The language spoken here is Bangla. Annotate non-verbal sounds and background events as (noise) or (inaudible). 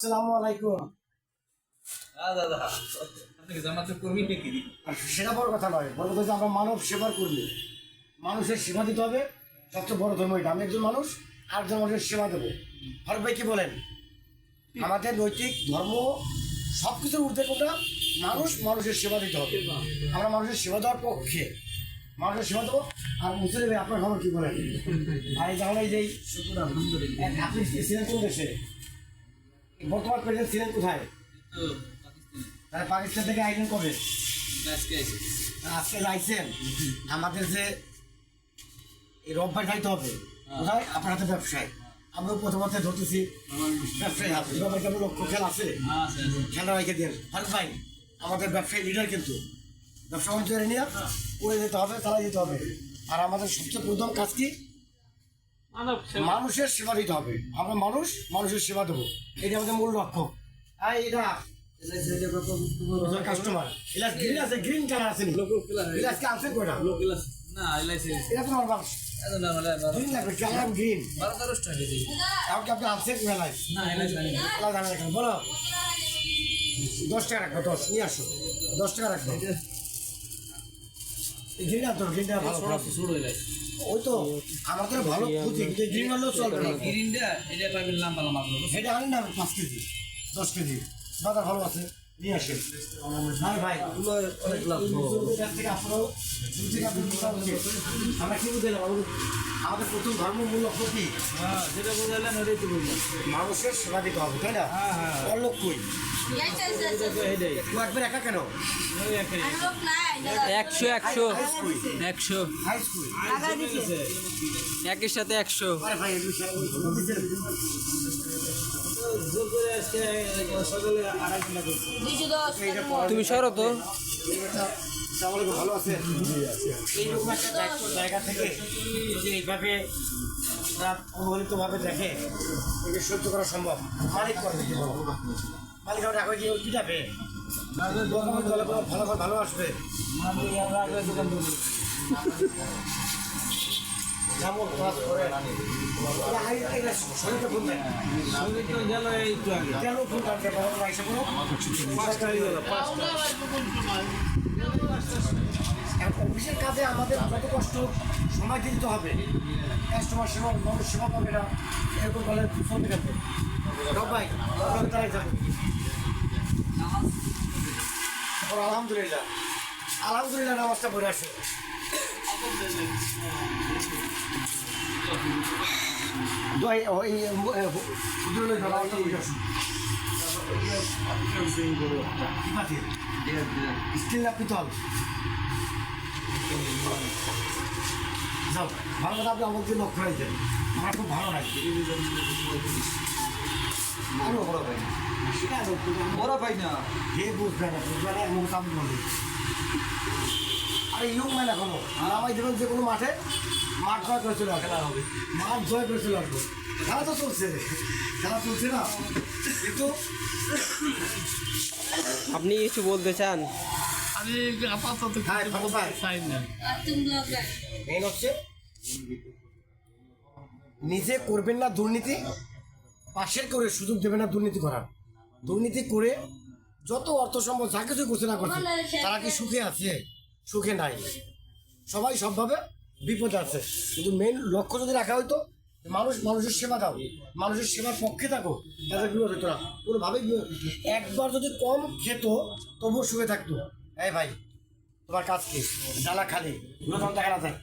আসসালামু আলাইকুম। দাদা। আপনি কি কর্মী নাকি সেটা বড় কথা নয় বড় কথা আমরা মানব সেবার কর্মী। মানুষের সেবা দিতে হবে সবচেয়ে বড় ধর্ম এটা। আমি একজন মানুষ আর একজন মানুষের সেবা দেবো। ফারুক ভাই কি বলেন? আমাদের নৈতিক ধর্ম সব কিছুর ঊর্ধ্বে কোনটা? মানুষ মানুষের সেবা দিতে হবে। আমরা মানুষের সেবা দেওয়ার পক্ষে। মানুষের সেবা দেবো। আর মুসলিম ভাই আপনার খবর কি বলেন? আর এই তাহলে এই যে আপনি ছিলেন কোন দেশে? বর্তমান প্রেসিডেন্ট ছিলেন কোথায়? তো পাকিস্তান। থেকে আইলেন কবে? আজকে যাইছেন (laughs) আমাদের যে এই রোববার যাইতে হবে। কোথায় আপনার হাতে ব্যবসায়। আমরা প্রথমত ধরতেছি ব্যবসায়ী হাতে। রোববার কেমন লক্ষ্য? খেলা আছে? হ্যাঁ খেলা রেখে দিন। ফারুক ভাই আমাদের ব্যবসায়ী লিডার কিন্তু। ব্যবসা বাণিজ্য নিয়ে করে যেতে হবে চালাই যেতে হবে। আর আমাদের সবচেয়ে প্রথম কাজ কি? মানুষের সেবা দিতে হবে। আমরা মানুষ মানুষের সেবা দেবো। এটা আমাদের মূল লক্ষ্য। আর এটা কাস্টমার গ্রিন আছে গ্রিন কালার আছে নি? আছে কয়টা? এটা গ্রিন আপনি মেলায় বলো। দশ টাকা রাখব দশ। নিয়ে আসো। দশ টাকা রাখব। গ্রিন আনতো গ্রিনটা ভালো ওই তো আমাদের ভালো কিন্তু গ্রিন হলেও চলবে না। গ্রিনটা এটা পাবেন লাম্বা লাম্বা এটা সেটা আনেন না পাঁচ কেজি দশ কেজি। বাজার ভালো আছে। নিয়ে আসেন। আর ভাই অনেক লাভ। থেকে আপনারাও দূর থেকে আপনি বুঝতে পারছেন। আমরা কি বুঝলাম আমাদের প্রথম ধর্ম মূল লক্ষ্য কি? হ্যাঁ। যেটা বুঝালেন ওটাই তো বললাম মানুষের সেবা দিতে হবে তাই না? হ্যাঁ, হ্যাঁ। ওর লক্ষ্যই ও একবার একা কেন. একশো একশো। একশো। একের সাথে একশো। তুমি সরো তো ভালো একটা জায়গা থেকে যদি এইভাবে দেখে একে সহ্য করা সম্ভব মালিক করবে? মালিক আমার দলে কোনো ভালো ভালো আসবে কাজে আমাদের যত কষ্ট সময় দিতে হবে। কাস্টমার সেবা, মানুষ সেবা পাবে না, এরকম বলে ফোন ভাই আমরা তারাই যাব আলহামদুলিল্লাহ। আলহামদুলিল্লাহ নামাজটা পড়ে আসো। স্টিল না পিতল? যাও ভালো কথা আপনি আমাকে লক্ষ্য রাখছেন আমার খুব ভালো লাগে। আরও বড় ভাই। সেটা বড় পাই না। হে বুঝবে না বুঝবে না এমন কাম বলে আরে ইয়ং ম্যান এখনও দেবেন যে কোনো মাঠে মাঠ জয় করে চলে খেলা হবে। মাঠ জয় করে চলে আসব খেলা তো চলছে খেলা চলছে না? কিন্তু আপনি কিছু বলতে চান? আমি আপাতত হ্যাঁ চাই না। আর মেন হচ্ছে নিজে করবেন না দুর্নীতি পাশের করে সুযোগ দেবেন না দুর্নীতি করার। দুর্নীতি করে যত অর্থ সম্পদ যা কিছু করছে না করছে তারা কি সুখে আছে? সুখে নাই। সবাই সবভাবে বিপদে আছে। কিন্তু মেন লক্ষ্য যদি রাখা হইতো মানুষ মানুষের সেবা দাও মানুষের সেবার পক্ষে থাকো তাদের বিপদ হতো না। কোনোভাবেই একবার যদি কম খেত তবুও সুখে থাকতো। এই ভাই তোমার কাজ কি? জ্বালা খালি। কোনো দেখা না যায়